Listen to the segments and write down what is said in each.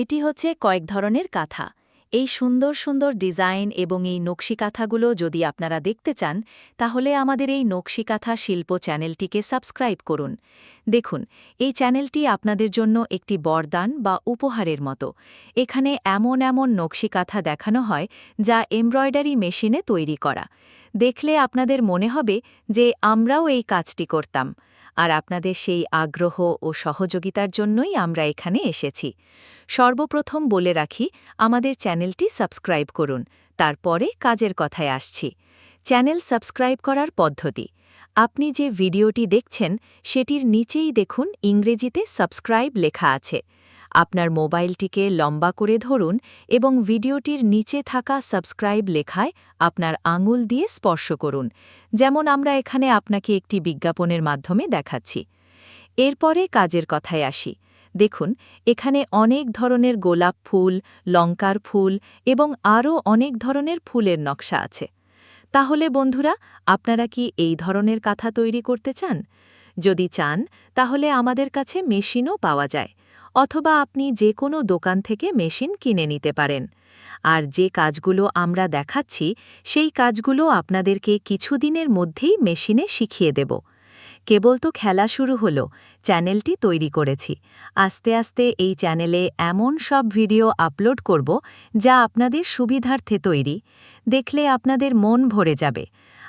এটি হচ্ছে কয়েক ধরনের কাঁথা। এই সুন্দর সুন্দর ডিজাইন এবং এই নকশি কাঁথাগুলো যদি আপনারা দেখতে চান, তাহলে আমাদের এই নকশি কাঁথা শিল্প চ্যানেলটিকে সাবস্ক্রাইব করুন। দেখুন, এই চ্যানেলটি আপনাদের জন্য একটি বরদান বা উপহারের মতো। এখানে এমন এমন নকশি কাঁথা দেখানো হয় যা এমব্রয়ডারি মেশিনে তৈরি করা। দেখলে আপনাদের মনে হবে যে আমরাও এই কাজটি করতাম। আর আপনাদের সেই আগ্রহ ও সহযোগিতার জন্যই আমরা এখানে এসেছি। সর্বপ্রথম বলে রাখি, আমাদের চ্যানেলটি সাবস্ক্রাইব করুন, তারপরে কাজের কথায় আসছি। চ্যানেল সাবস্ক্রাইব করার পদ্ধতি, আপনি যে ভিডিওটি দেখছেন, সেটির নিচেই দেখুন ইংরেজিতে সাবস্ক্রাইব লেখা আছে। আপনার মোবাইলটিকে লম্বা করে ধরুন এবং ভিডিওটির নিচে থাকা সাবস্ক্রাইব লেখায় আপনার আঙুল দিয়ে স্পর্শ করুন, যেমন আমরা এখানে আপনাকে একটি বিজ্ঞাপনের মাধ্যমে দেখাচ্ছি। এরপরে কাজের কথায় আসি। দেখুন, এখানে অনেক ধরনের গোলাপ ফুল, লঙ্কার ফুল এবং আরও অনেক ধরনের ফুলের নকশা আছে। তাহলে বন্ধুরা, আপনারা কি এই ধরনের কাঁথা তৈরি করতে চান? যদি চান, তাহলে আমাদের কাছে মেশিনও পাওয়া যায়। অথবা আপনি যে কোনো দোকান থেকে মেশিন কিনে নিতে পারেন। আর যে কাজগুলো আমরা দেখাচ্ছি, সেই কাজগুলো আপনাদেরকে কিছুদিনের মধ্যেই মেশিনে শিখিয়ে দেব। কেবল তো খেলা শুরু হলো, চ্যানেলটি তৈরি করেছি। আস্তে আস্তে এই চ্যানেলে এমন সব ভিডিও আপলোড করব, যা আপনাদের সুবিধার্থে তৈরি। দেখলে আপনাদের মন ভরে যাবে।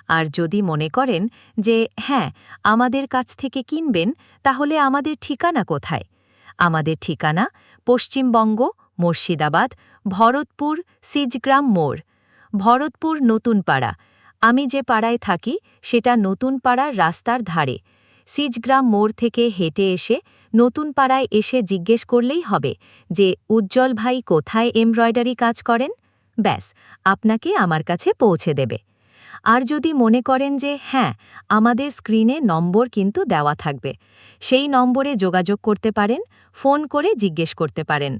আর যদি মনে করেন যে হ্যাঁ আমাদের কাছ থেকে কিনবেন, তাহলে আমাদের ঠিকানা কোথায়? আমাদের ঠিকানা পশ্চিমবঙ্গ, মুর্শিদাবাদ, ভরতপুর, সিজগ্রাম মোড়। ভরতপুর নতুন পাড়া। আমি যে পাড়ায় থাকি, সেটা নতুন পাড়ার রাস্তার ধারে। সিজগ্রাম মোড় থেকে হেঁটে এসে নতুন পাড়ায় এসে জিজ্ঞেস করলেই হবে যে, উজ্জ্বল ভাই কোথায় এমব্রয়ডারি কাজ করেন? ব্যাস, আপনাকে আমার কাছে পৌঁছে দেবে। আর যদি মনে করেন যে হ্যাঁ আমাদের স্ক্রিনে নম্বর কিন্তু দেওয়া থাকবে। সেই নম্বরে যোগাযোগ করতে পারেন, ফোন করে জিজ্ঞেস করতে পারেন।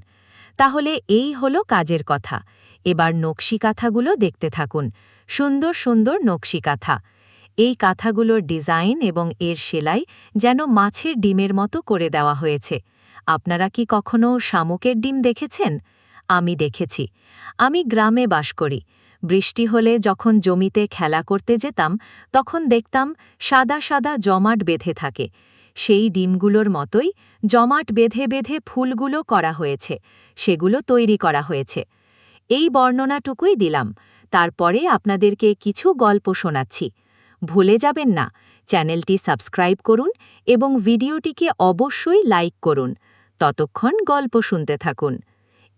তাহলে এই হলো কাজের কথা। এবার নকশি কাঁথাগুলো দেখতে থাকুন। সুন্দর সুন্দর নকশি কাঁথা। এই কাঁথাগুলোর ডিজাইন এবং এর সেলাই যেন মাছের ডিমের মতো করে দেওয়া হয়েছে। আপনারা কি কখনো শামুকের ডিম দেখেছেন? আমি দেখেছি। আমি গ্রামে বাস করি। বৃষ্টি হলে যখন জমিতে খেলা করতে যেতাম, তখন দেখতাম সাদা সাদা জমাট বেঁধে থাকে। সেই ডিমগুলোর মতোই জমাট বেঁধে বেঁধে ফুলগুলো করা হয়েছে, সেগুলো তৈরি করা হয়েছে। এই বর্ণনাটুকুই দিলাম। তারপরে আপনাদেরকে কিছু গল্প শোনাচ্ছি। ভুলে যাবেন না, চ্যানেলটি সাবস্ক্রাইব করুন এবং ভিডিওটিকে অবশ্যই লাইক করুন। ততক্ষণ গল্প শুনতে থাকুন।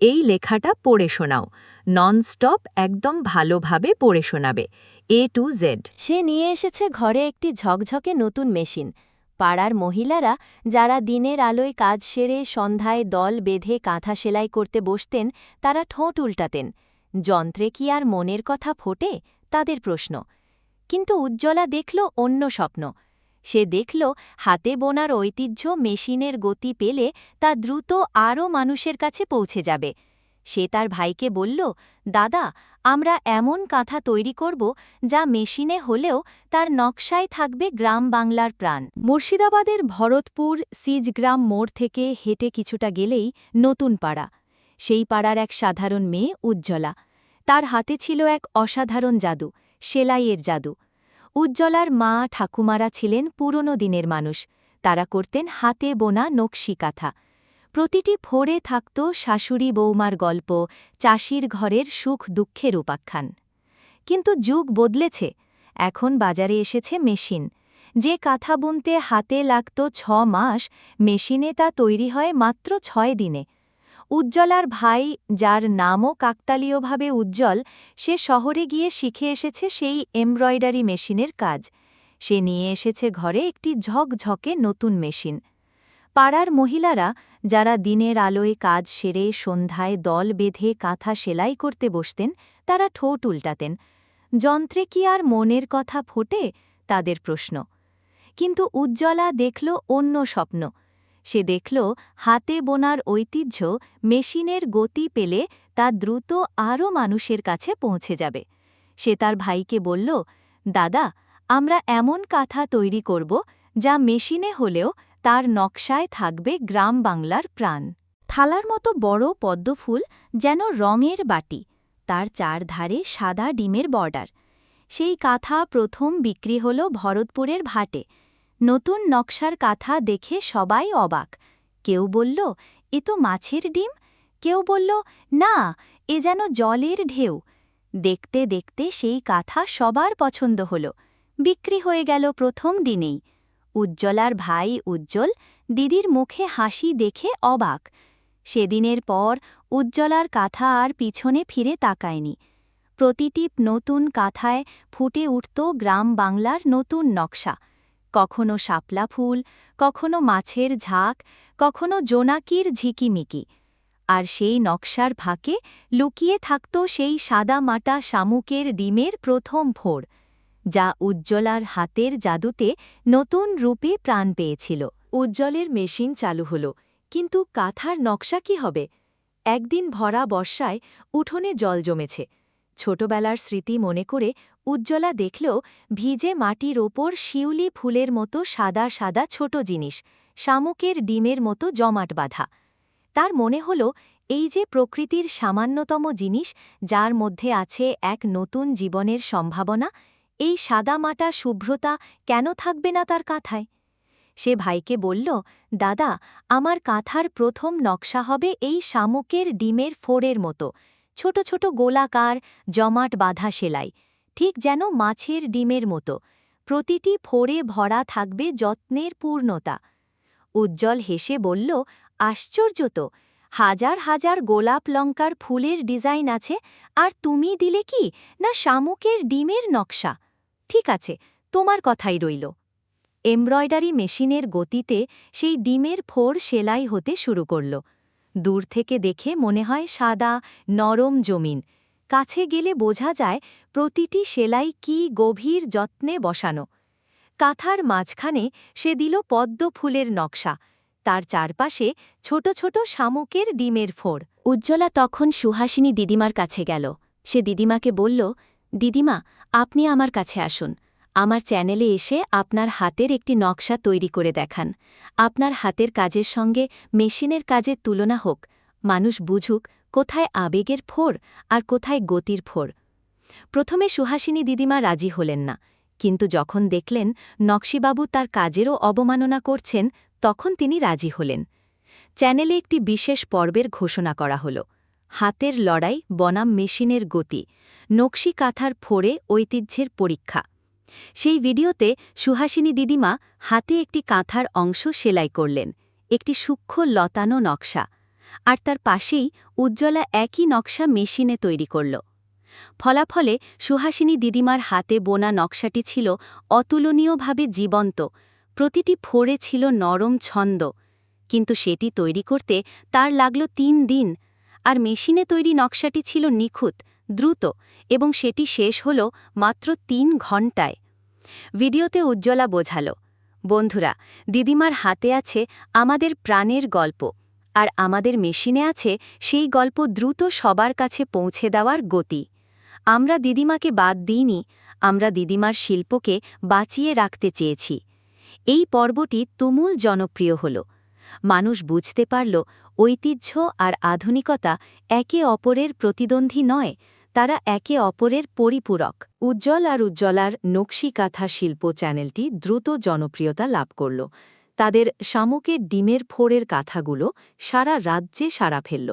এই লেখাটা পড়ে শোনাও। ননস্টপ একদম ভালোভাবে পড়ে শোনাবে। এ টু জেড। সে নিয়ে এসেছে ঘরে একটি ঝকঝকে নতুন মেশিন। পাড়ার মহিলারা যারা দিনের আলোয় কাজ সেরে সন্ধ্যায় দল বেঁধে কাঁথা সেলাই করতে বসতেন, তারা ঠোঁট উল্টাতেন। যন্ত্রে কি আর মনের কথা ফোটে? তাদের প্রশ্ন। কিন্তু উজ্জ্বলা দেখল অন্য স্বপ্ন। সে দেখল হাতে বোনার ঐতিহ্য মেশিনের গতি পেলে তা দ্রুত আরও মানুষের কাছে পৌঁছে যাবে। সে তার ভাইকে বলল, দাদা, আমরা এমন কাঁথা তৈরি করব যা মেশিনে হলেও তার নকশায় থাকবে গ্রাম বাংলার প্রাণ। মুর্শিদাবাদের ভরতপুর সিজগ্রাম মোড় থেকে হেঁটে কিছুটা গেলেই নতুন পাড়া। সেই পাড়ার এক সাধারণ মেয়ে উজ্জ্বলা। তার হাতে ছিল এক অসাধারণ জাদু, সেলাইয়ের জাদু। উজ্জ্বলার মা ঠাকুমারা ছিলেন পুরনো দিনের মানুষ। তারা করতেন হাতে বোনা নকশি কাঁথা। প্রতিটি ফোরে থাকত শাশুড়ি বৌমার গল্প, চাষির ঘরের সুখ দুঃখের উপাখ্যান। কিন্তু যুগ বদলেছে। এখন বাজারে এসেছে মেশিন। যে কাঁথা বুনতে হাতে লাগত ছ মাস, মেশিনে তা তৈরি হয় মাত্র ছয় দিনে। উজ্জ্বলার ভাই, যার নামও কাকতালীয়ভাবে উজ্জ্বল, সে শহরে গিয়ে শিখে এসেছে সেই এমব্রয়ডারি মেশিনের কাজ। সে নিয়ে এসেছে ঘরে একটি ঝকঝকে নতুন মেশিন। পাড়ার মহিলারা, যারা দিনের আলোয় কাজ সেরে সন্ধ্যায় দল বেঁধে কাঁথা সেলাই করতে বসতেন, তারা ঠোঁট উল্টাতেন। যন্ত্রে কি আর মনের কথা ফোটে? তাদের প্রশ্ন। কিন্তু উজ্জ্বলা দেখল অন্য স্বপ্ন। সে দেখল হাতে বোনার ঐতিহ্য মেশিনের গতি পেলে তা দ্রুত আরও মানুষের কাছে পৌঁছে যাবে। সে তার ভাইকে বলল, দাদা, আমরা এমন কাঁথা তৈরি করব যা মেশিনে হলেও তার নকশায় থাকবে গ্রাম বাংলার প্রাণ। থালার মতো বড় পদ্মফুল যেন রঙের বাটি, তার চারধারে সাদা ডিমের বর্ডার। সেই কাঁথা প্রথম বিক্রি হল ভরতপুরের ভাটে। নতুন নকশার কাঁথা দেখে সবাই অবাক। কেউ বলল, এ তো মাছের ডিম? কেউ বলল, না, এ যেন জলের ঢেউ। দেখতে দেখতে সেই কাঁথা সবার পছন্দ হল। বিক্রি হয়ে গেল প্রথম দিনেই। উজ্জ্বলার ভাই উজ্জ্বল দিদির মুখে হাসি দেখে অবাক। সেদিনের পর উজ্জ্বলার কাঁথা আর পিছনে ফিরে তাকায়নি। প্রতিটি নতুন কাঁথায় ফুটে উঠত গ্রাম বাংলার নতুন নকশা। কখনো শাপলা ফুল, কখনো মাছের ঝাঁক, কখনো জোনাকির ঝিকিমিকি। আর সেই নকশার ফাঁকে লুকিয়ে থাকত সেই সাদা মাটা শামুকের ডিমের প্রথম ভোর, যা উজ্জ্বলার হাতের জাদুতে নতুন রূপে প্রাণ পেয়েছিল। উজ্জ্বলের মেশিন চালু হল, কিন্তু কাঁথার নকশা কি হবে? একদিন ভরা বর্ষায় উঠোনে জল জমেছে। ছোটবেলার স্মৃতি মনে করে উজ্জ্বলা দেখল ভিজে মাটির ওপর শিউলি ফুলের মতো সাদা সাদা ছোট জিনিস, শামুকের ডিমের মতো জমাট বাঁধা। তার মনে হল, এই যে প্রকৃতির সামান্যতম জিনিস, যার মধ্যে আছে এক নতুন জীবনের সম্ভাবনা, এই সাদামাটা শুভ্রতা কেন থাকবে না তার কাঁথায়? সে ভাইকে বলল, দাদা, আমার কাঁথার প্রথম নকশা হবে এই শামুকের ডিমের ফোড়ের মতো। ছোট ছোট গোলাকার জমাট বাঁধা সেলাই ঠিক যেন মাছের ডিমের মতো। প্রতিটি ফোড়ে ভরা থাকবে যত্নের পূর্ণতা। উজ্জ্বল হেসে বলল, আশ্চর্য তো! হাজার হাজার গোলাপ লঙ্কার ফুলের ডিজাইন আছে, আর তুমি দিলে কি? না শামুকের ডিমের নকশা? ঠিক আছে, তোমার কথাই রইল। এমব্রয়ডারি মেশিনের গতিতে সেই ডিমের ফোর সেলাই হতে শুরু করল। দূর থেকে দেখে মনে হয় সাদা, নরম জমিন। কাছে গেলে বোঝা যায় প্রতিটি সেলাই কি গভীর যত্নে বসানো। কাঁথার মাঝখানে সে দিল পদ্ম ফুলের নকশা। তার চারপাশে ছোট ছোট শামুকের ডিমের ফোড়। উজ্জ্বলা তখন সুহাসিনী দিদিমার কাছে গেল। সে দিদিমাকে বলল, দিদিমা, আপনি আমার কাছে আসুন। আমার চ্যানেলে এসে আপনার হাতের একটি নকশা তৈরি করে দেখান। আপনার হাতের কাজের সঙ্গে মেশিনের কাজের তুলনা হোক। মানুষ বুঝুক কোথায় আবেগের ফোড় আর কোথায় গতির ফোড় প্রথমে সুহাসিনী দিদিমা রাজি হলেন না, কিন্তু যখন দেখলেন নকশিবাবু তার কাজেরও অবমাননা করছেন, তখন তিনি রাজি হলেন। চ্যানেলে একটি বিশেষ পর্বের ঘোষণা করা হল, হাতের লড়াই, বনাম মেশিনের গতি, নকশি কাঁথার ফোরে ঐতিহ্যের পরীক্ষা। সেই ভিডিওতে সুহাসিনী দিদিমা হাতে একটি কাঁথার অংশ সেলাই করলেন, একটি সূক্ষ্ম লতানো নকশা। আর তার পাশেই উজ্জ্বলা একই নকশা মেশিনে তৈরি করল। ফলাফলে সুহাসিনী দিদিমার হাতে বোনা নকশাটি ছিল অতুলনীয়ভাবে জীবন্ত, প্রতিটি ফোড়ে ছিল নরম ছন্দ, কিন্তু সেটি তৈরি করতে তার লাগল তিন দিন, আর মেশিনে তৈরি নকশাটি ছিল নিখুঁত, দ্রুত, এবং সেটি শেষ হল মাত্র তিন ঘণ্টায়। ভিডিওতে উজ্জ্বলা বোঝাল, বন্ধুরা, দিদিমার হাতে আছে আমাদের প্রাণের গল্প। আর আমাদের মেশিনে আছে সেই গল্প দ্রুত সবার কাছে পৌঁছে দেওয়ার গতি। আমরা দিদিমাকে বাদ দিইনি, আমরা দিদিমার শিল্পকে বাঁচিয়ে রাখতে চেয়েছি। এই পর্বটি তুমুল জনপ্রিয় হল। মানুষ বুঝতে পারল, ঐতিহ্য আর আধুনিকতা একে অপরের প্রতিদ্বন্দ্বী নয়, তারা একে অপরের পরিপূরক। উজ্জ্বল আর উজ্জ্বলার নকশি কাঁথা শিল্প চ্যানেলটি দ্রুত জনপ্রিয়তা লাভ করল। তাদের শামুকের ডিমের ফোড়ের কাঁথাগুলো সারা রাজ্যে সারা ফেলল,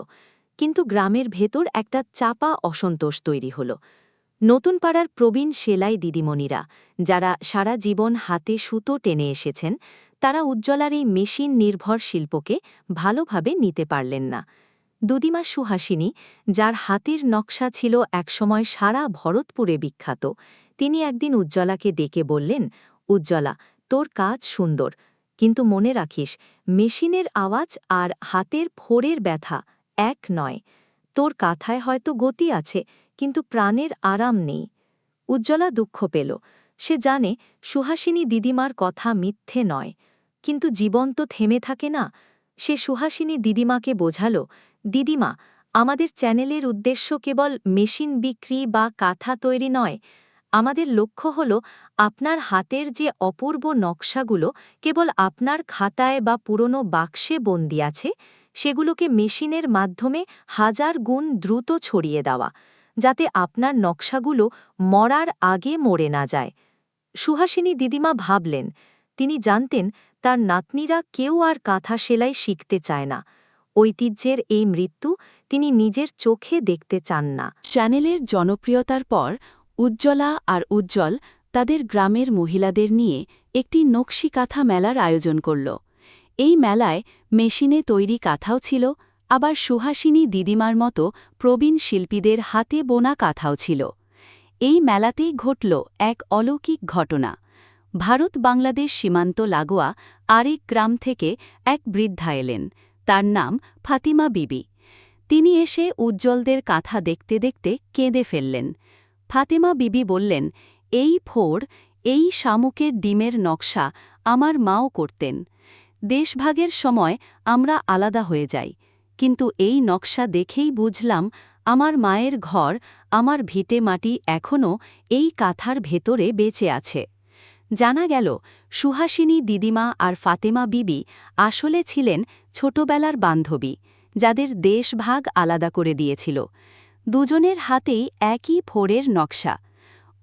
কিন্তু গ্রামের ভেতর একটা চাপা অসন্তোষ তৈরি হল। নতুন পাড়ার প্রবীণ সেলাই দিদিমণিরা, যারা সারা জীবন হাতে সুতো টেনে এসেছেন, তারা উজ্জ্বলার এই মেশিন নির্ভর শিল্পকে ভালোভাবে নিতে পারলেন না। দুদিমা সুহাসিনী, যার হাতের নকশা ছিল একসময় সারা ভরতপুরে বিখ্যাত, তিনি একদিন উজ্জ্বলাকে ডেকে বললেন, উজ্জ্বলা, তোর কাজ সুন্দর কিন্তু মনে রাখিস, মেশিনের আওয়াজ আর হাতের ফোড়ের ব্যথা এক নয়। তোর কাথায় হয়তো গতি আছে, কিন্তু প্রাণের আরাম নেই। উজ্জ্বলা দুঃখ পেল। সে জানে, সুহাসিনী দিদিমার কথা মিথ্যে নয়। কিন্তু জীবন তো থেমে থাকে না। সে সুহাসিনী দিদিমাকে বোঝাল, দিদিমা, আমাদের চ্যানেলের উদ্দেশ্য কেবল মেশিন বিক্রি বা কাঁথা তৈরি নয়। আমাদের লক্ষ্য হল আপনার হাতের যে অপূর্ব নকশাগুলো কেবল আপনার খাতায় বা পুরনো বাক্সে বন্দি আছে, সেগুলোকে মেশিনের মাধ্যমে হাজার গুণ দ্রুত ছড়িয়ে দেওয়া, যাতে আপনার নকশাগুলো মরার আগে মরে না যায়। সুহাসিনী দিদিমা ভাবলেন, তিনি জানতেন তার নাতনিরা কেউ আর কাঁথা সেলাই শিখতে চায় না। ঐতিহ্যের এই মৃত্যু তিনি নিজের চোখে দেখতে চান না। চ্যানেলের জনপ্রিয়তার পর উজ্জ্বলা আর উজ্জ্বল তাদের গ্রামের মহিলাদের নিয়ে একটি নকশি কাঁথা মেলার আয়োজন করল। এই মেলায় মেশিনে তৈরি কাঁথাও ছিল, আবার সুহাসিনী দিদিমার মতো প্রবীণ শিল্পীদের হাতে বোনা কাঁথাও ছিল। এই মেলাতেই ঘটল এক অলৌকিক ঘটনা। ভারত বাংলাদেশ সীমান্ত লাগোয়া আরেক গ্রাম থেকে এক বৃদ্ধা এলেন, তার নাম ফাতিমা বিবি। তিনি এসে উজ্জ্বলদের কাঁথা দেখতে দেখতে কেঁদে ফেললেন। ফাতেমা বিবি বললেন, এই ফোর এই শামুকের ডিমের নকশা আমার মাও করতেন। দেশভাগের সময় আমরা আলাদা হয়ে যাই। কিন্তু এই নকশা দেখেই বুঝলাম আমার মায়ের ঘর, আমার ভিটে মাটি এখনও এই কাথার ভেতরে বেঁচে আছে। জানা গেল, সুহাসিনী দিদিমা আর ফাতেমা বিবি আসলে ছিলেন ছোটবেলার বান্ধবী, যাদের দেশভাগ আলাদা করে দিয়েছিল। দুজনের হাতেই একই ফোরের নকশা।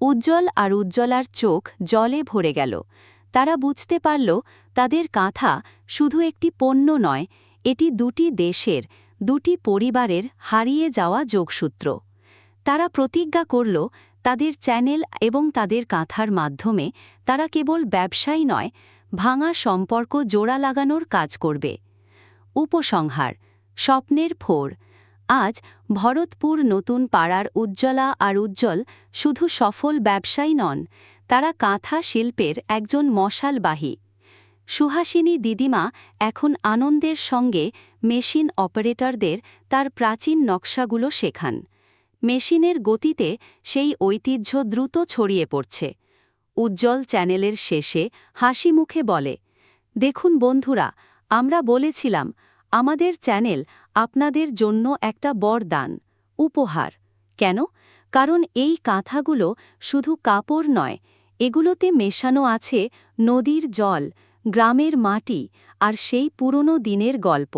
উজ্জ্বল আর উজ্জ্বলার চোখ জলে ভরে গেল। তারা বুঝতে পারল, তাদের কাঁথা শুধু একটি পণ্য নয়, এটি দুটি দেশের, দুটি পরিবারের হারিয়ে যাওয়া যোগসূত্র। তারা প্রতিজ্ঞা করল, তাদের চ্যানেল এবং তাদের কাঁথার মাধ্যমে তারা কেবল ব্যবসায়ী নয়, ভাঙা সম্পর্ক জোড়া লাগানোর কাজ করবে। উপসংহার, স্বপ্নের ফোর আজ ভরতপুর নতুন পাড়ার উজ্জ্বলা আর উজ্জ্বল শুধু সফল ব্যবসায়ী নন, তারা কাঁথা শিল্পের একজন মশালবাহী। সুহাসিনী দিদিমা এখন আনন্দের সঙ্গে মেশিন অপারেটরদের তার প্রাচীন নকশাগুলো শেখান। মেশিনের গতিতে সেই ঐতিহ্য দ্রুত ছড়িয়ে পড়ছে। উজ্জ্বল চ্যানেলের শেষে হাসি মুখে বলে, দেখুন বন্ধুরা, আমরা বলেছিলাম, আমাদের চ্যানেল আপনাদের জন্য একটা বরদান, উপহার। কেন? কারণ এই কাঁথাগুলো শুধু কাপড় নয়, এগুলোতে মেশানো আছে নদীর জল, গ্রামের মাটি আর সেই পুরনো দিনের গল্প।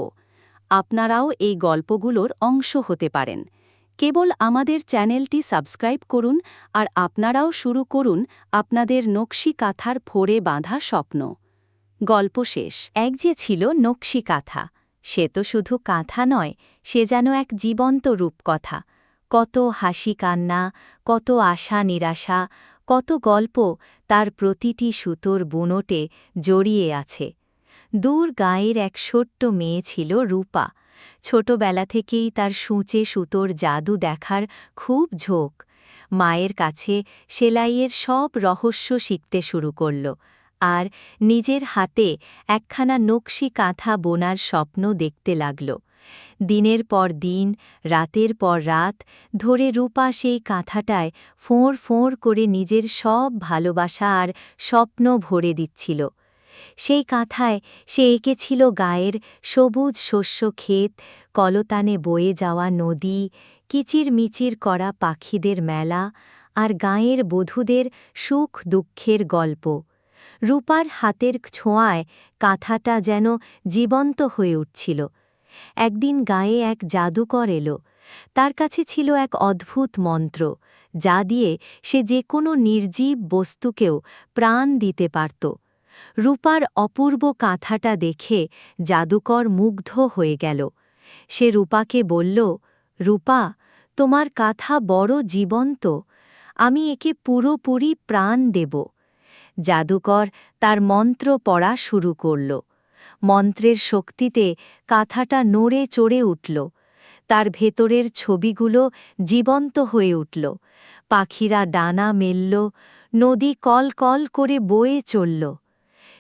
আপনারাও এই গল্পগুলোর অংশ হতে পারেন। কেবল আমাদের চ্যানেলটি সাবস্ক্রাইব করুন আর আপনারাও শুরু করুন আপনাদের নকশি কাঁথার ফোরে বাঁধা স্বপ্ন। গল্প শেষ। এক যে ছিল নকশি কাঁথা। সে তো শুধু কাঁথা নয়, সে যেন এক জীবন্ত রূপকথা। কত হাসি কান্না, কত আশা নিরাশা, কত গল্প তার প্রতিটি সুতোর বুনোটে জড়িয়ে আছে। দূর গায়ের এক ছোট্ট মেয়ে ছিল রূপা। ছোটবেলা থেকেই তার সূঁচে সুতোর জাদু দেখার খুব ঝোঁক। মায়ের কাছে সেলাইয়ের সব রহস্য শিখতে শুরু করল। আর নিজের হাতে একখানা নকশি কাঁথা বোনার স্বপ্ন দেখতে লাগল। দিনের পর দিন, রাতের পর রাত ধরে রূপা সেই কাঁথাটায় ফোঁড় ফোঁড় করে নিজের সব ভালোবাসা আর স্বপ্ন ভরে দিচ্ছিল। সেই কাঁথায় সে এঁকেছিল গায়ের সবুজ শস্য ক্ষেত, কলতানে বয়ে যাওয়া নদী, কিচিরমিচির করা পাখিদের মেলা আর গাঁয়ের বধূদের সুখ দুঃখের গল্প। রূপার হাতের ছোঁয়ায় কাঁথাটা যেন জীবন্ত হয়ে উঠছিল। একদিন গায়ে এক জাদুকর এলো। তার কাছে ছিল এক অদ্ভুত মন্ত্র, যা দিয়ে সে যে কোনো নির্জীব বস্তুকেও প্রাণ দিতে পারত। রূপার অপূর্ব কাঁথাটা দেখে জাদুকর মুগ্ধ হয়ে গেল। সে রূপাকে বলল, রূপা, তোমার কাঁথা বড় জীবন্ত। আমি একে পুরোপুরি প্রাণ দেব। জাদুকর তার মন্ত্র পড়া শুরু করল। মন্ত্রের শক্তিতে কাঁথাটা নড়ে চড়ে উঠল। তার ভেতরের ছবিগুলো জীবন্ত হয়ে উঠল। পাখিরা ডানা মেলল, নদী কল কল করে বয়ে চলল।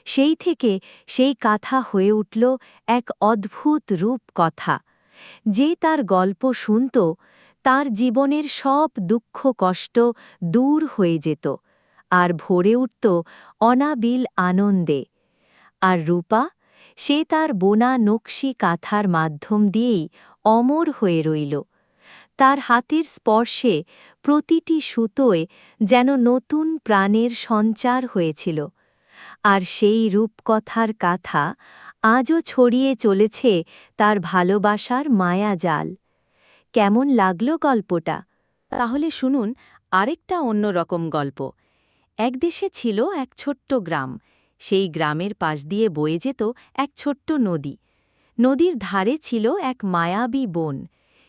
সেই থেকে সেই কাথা হয়ে উঠল এক অদ্ভুত রূপ কথা যে তার গল্প শুনত, তার জীবনের সব দুঃখ কষ্ট দূর হয়ে যেত। আর ভরে উঠত অনাবিল আনন্দে। আর রূপা, সে তার বোনা নকশি কাঁথার মাধ্যম দিয়েই অমর হয়ে রইল। তার হাতের স্পর্শে প্রতিটি সুতোয় যেন নতুন প্রাণের সঞ্চার হয়েছিল। আর সেই রূপকথার কাথা আজও ছড়িয়ে চলেছে তার ভালোবাসার মায়া জাল কেমন লাগল গল্পটা? তাহলে শুনুন আরেকটা অন্যরকম গল্প। এক দেশে ছিল এক ছোট্ট গ্রাম। সেই গ্রামের পাশ দিয়ে বয়ে যেত এক ছোট্ট নদী। নদীর ধারে ছিল এক মায়াবী বন।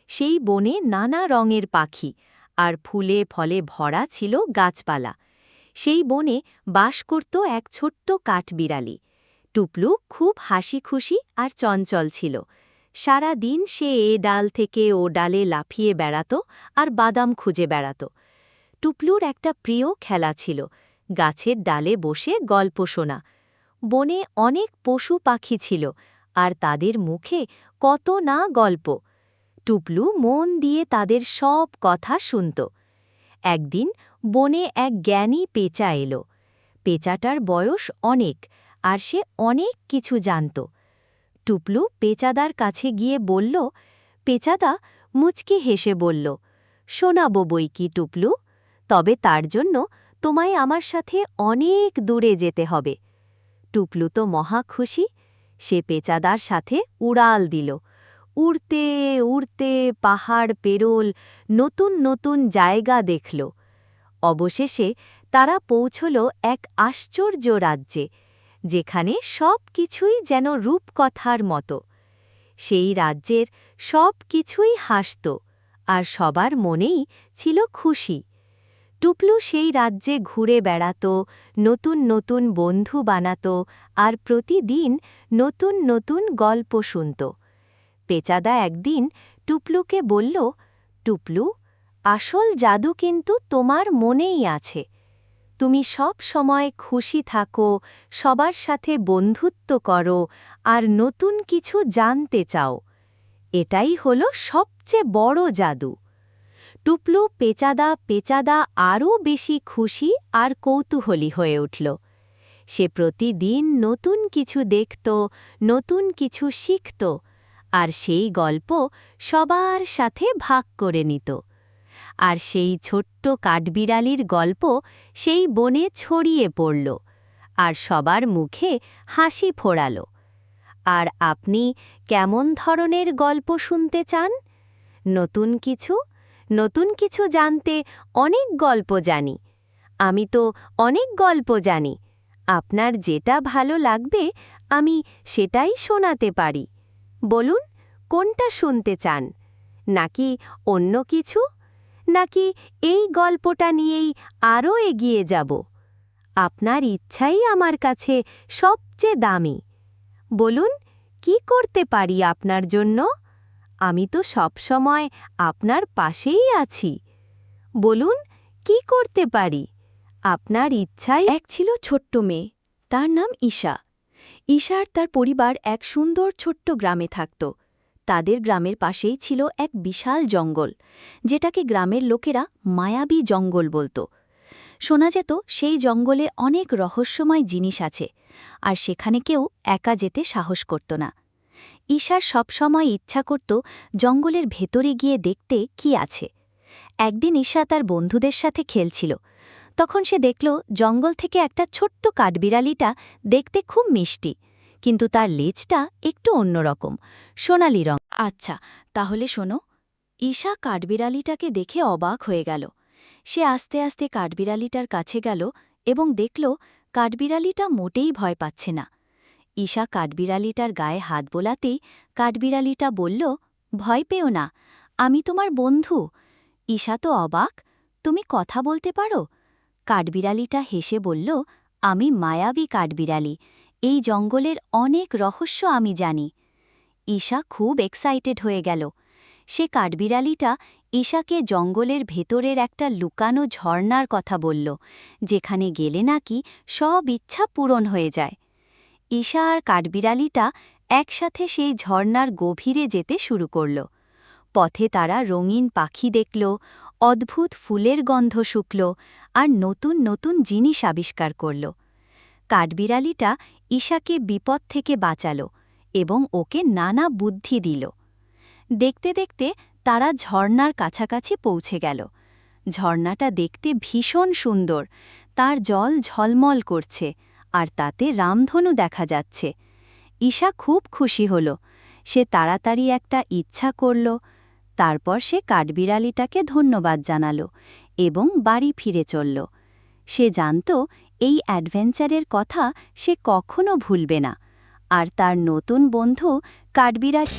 সেই বনে নানা রঙের পাখি আর ফুলে ফলে ভরা ছিল গাছপালা। সেই বনে বাস করত এক ছোট্ট কাঠবিড়ালি। টুপলু খুব হাসি খুশি আর চঞ্চল ছিল। সারা দিন সে এ ডাল থেকে ও ডালে লাফিয়ে বেড়াত আর বাদাম খুঁজে বেড়াত। টুপলুর একটা প্রিয় খেলা ছিল, গাছের ডালে বসে গল্প শোনা। বনে অনেক পশু পাখি ছিল, আর তাদের মুখে কত না গল্প। টুপলু মন দিয়ে তাদের সব কথা শুনত। একদিন বনে এক জ্ঞানী পেঁচা এলো। পেঁচাটার বয়স অনেক, আর সে অনেক কিছু জানত। টুপলু পেঁচাদার কাছে গিয়ে বলল, পেঁচাদা, মুচকি হেসে বলল, শোনাবো বই কি টুপলু তবে তার জন্য তোমায় আমার সাথে অনেক দূরে যেতে হবে। টুপলু তো মহা খুশি। সে পেচাদার সাথে উড়াল দিল। উড়তে উড়তে পাহাড়, পেরোল, নতুন নতুন জায়গা দেখল। অবশেষে তারা পৌঁছল এক আশ্চর্য রাজ্যে, যেখানে সব কিছুই যেন রূপকথার মতো। সেই রাজ্যের সব কিছুই হাসত, আর সবার মনেই ছিল খুশি। টুপলু সেই রাজ্যে ঘুরে বেড়াত, নতুন নতুন বন্ধু বানাত আর প্রতিদিন নতুন নতুন গল্প শুনত। পেচাদা একদিন টুপলুকে বলল, টুপলু, আসল জাদু কিন্তু তোমার মনেই আছে। তুমি সব সময় খুশি থাকো, সবার সাথে বন্ধুত্ব করো আর নতুন কিছু জানতে চাও। এটাই হলো সবচেয়ে বড় জাদু। টুপলু পেচাদা পেচাদা আরও বেশি খুশি আর কৌতূহলী হয়ে উঠল। সে প্রতিদিন নতুন কিছু দেখত, নতুন কিছু শিখত আর সেই গল্প সবার সাথে ভাগ করে নিত। আর সেই ছোট্ট কাঠবিড়ালির গল্প সেই বনে ছড়িয়ে পড়ল আর সবার মুখে হাসি ফোড়াল। আর আপনি কেমন ধরনের গল্প শুনতে চান? নতুন কিছু নতুন কিছু জানতে অনেক গল্প জানি। আমি তো অনেক গল্প জানি। আপনার যেটা ভালো লাগবে, আমি সেটাই শোনাতে পারি। বলুন, কোনটা শুনতে চান? নাকি অন্য কিছু? নাকি এই গল্পটা নিয়েই আরও এগিয়ে যাব? আপনার ইচ্ছাই আমার কাছে সবচেয়ে দামি। বলুন, কি করতে পারি আপনার জন্য? আমি তো সবসময় আপনার পাশেই আছি। বলুন, কি করতে পারি? আপনার ইচ্ছাই এক ছিল ছোট্ট মেয়ে, তার নাম ঈশা। ঈশার তার পরিবার এক সুন্দর ছোট্ট গ্রামে থাকত। তাদের গ্রামের পাশেই ছিল এক বিশাল জঙ্গল, যেটাকে গ্রামের লোকেরা মায়াবী জঙ্গল বলত। শোনা যেত সেই জঙ্গলে অনেক রহস্যময় জিনিস আছে, আর সেখানে কেউ একা যেতে সাহস করত না। ঈশার সবসময় ইচ্ছা করত জঙ্গলের ভেতরে গিয়ে দেখতে কি আছে। একদিন ঈশা তার বন্ধুদের সাথে খেলছিল। তখন সে দেখল জঙ্গল থেকে একটা ছোট্ট কাঠবিড়ালিটা দেখতে খুব মিষ্টি, কিন্তু তার লেজটা একটু অন্যরকম সোনালি রং। আচ্ছা তাহলে শোনো, ঈশা কাঠবিড়ালিটাকে দেখে অবাক হয়ে গেল। সে আস্তে আস্তে কাঠবিড়ালিটার কাছে গেল এবং দেখল কাঠবিড়ালিটা মোটেই ভয় পাচ্ছে না। ঈশা কাঠবিড়ালিটার গায়ে হাত বোলাতেই কাঠবিড়ালিটা বলল, ভয় পেও না, আমি তোমার বন্ধু। ঈশা তো অবাক, তুমি কথা বলতে পারো? কাঠবিড়ালিটা হেসে বলল, আমি মায়াবী কাঠবিড়ালি, এই জঙ্গলের অনেক রহস্য আমি জানি। ঈশা খুব এক্সাইটেড হয়ে গেল। সে কাঠবিড়ালিটা ঈশাকে জঙ্গলের ভেতরের একটা লুকানো ঝর্ণার কথা বলল, যেখানে গেলে নাকি সব ইচ্ছা পূরণ হয়ে যায়। ঈশা আর কাঠবিড়ালিটা একসাথে সেই ঝর্ণার গভীরে যেতে শুরু করল। পথে তারা রঙিন পাখি দেখল, অদ্ভুত ফুলের গন্ধ শুকল আর নতুন নতুন জিনিস আবিষ্কার করল। কাঠবিড়ালিটা ঈশাকে বিপদ থেকে বাঁচাল এবং ওকে নানা বুদ্ধি দিল। দেখতে দেখতে তারা ঝর্ণার কাছাকাছি পৌঁছে গেল। ঝর্ণাটা দেখতে ভীষণ সুন্দর, তার জল ঝলমল করছে। আর তাতে রামধনু দেখা যাচ্ছে। ঈশা খুব খুশি হল। সে তাড়াতাড়ি একটা ইচ্ছা করল। তারপর সে কাঠবিড়ালিটাকে ধন্যবাদ জানাল এবং বাড়ি ফিরে চলল। সে জানত এই অ্যাডভেঞ্চারের কথা সে কখনো ভুলবে না। আর তার নতুন বন্ধু কাঠবিড়ালি